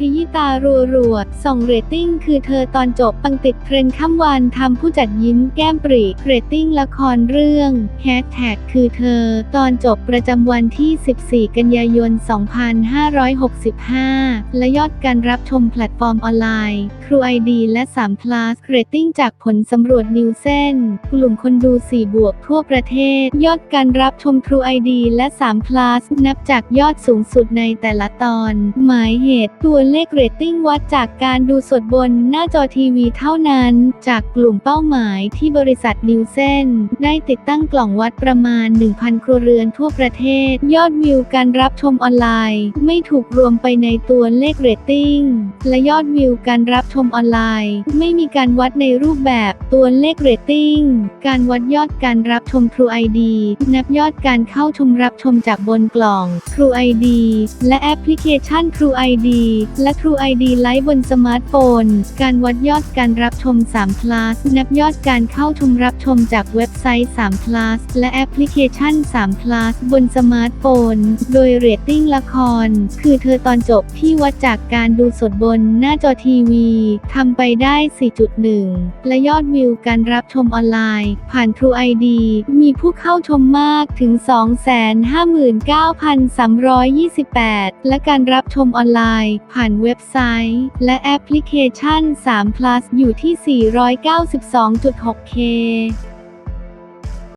พยี้ตารัวๆส่องเรตติ้งคือเธอตอนจบปังติดเทรนด์ข้ามวันทำผู้จัดยิ้มแก้มปริเรตติ้งละครเรื่องแฮชแท็กคือเธอ ตอนจบประจำวันที่ 14 กันยายน 2565 และยอดการรับชมแพลตฟอร์มออนไลน์ True ID และ3 plus เรตติ้งจากผลสำรวจนิวเซนกลุ่มคนดู 4 บวกทั่วประเทศ ยอดการรับชม True ID และ3 plus นับจากยอดสูงสุดในแต่ละตอน หมายเหตุตัวเลขเรตติ้งวัดจากการดูสดบนหน้าจอทีวีเท่านั้น จากกลุ่มเป้าหมายที่บริษัทนิวเซนได้ติดตั้งกล่องวัดประมาณ 1,000 ครัวเรือนทั่วประเทศ ยอดวิวการรับชมออนไลน์ ไม่ถูกรวมไปในตัวเลขเรตติ้ง และยอดวิวการรับชมออนไลน์ ไม่มีการวัดในรูปแบบตัวเลขเรตติ้ง การวัดยอดการรับชม True ID นับยอดการเข้าชมรับชมจากบนกล่อง True ID และแอปพลิเคชัน True ID และ True ID Lite บนสมาร์ทโฟน การวัดยอดการรับชม3 plus นับยอดการเข้าชมรับชมจากเว็บไซต์3 plus และแอปพลิเคชัน3 plus บนสมาร์ทโฟน โดยเรตติ้งละคร คือเธอตอนจบที่วัดจากการดูสดบนหน้าจอทีวีทำไปได้ 4.1 และยอดวิวการรับชมออนไลน์ ผ่าน True ID มีผู้เข้าชมมากถึง 259,328 และการรับชมออนไลน์ผ่านเว็บไซต์ และแอปพลิเคชัน 3 plus อยู่ที่ 492.6K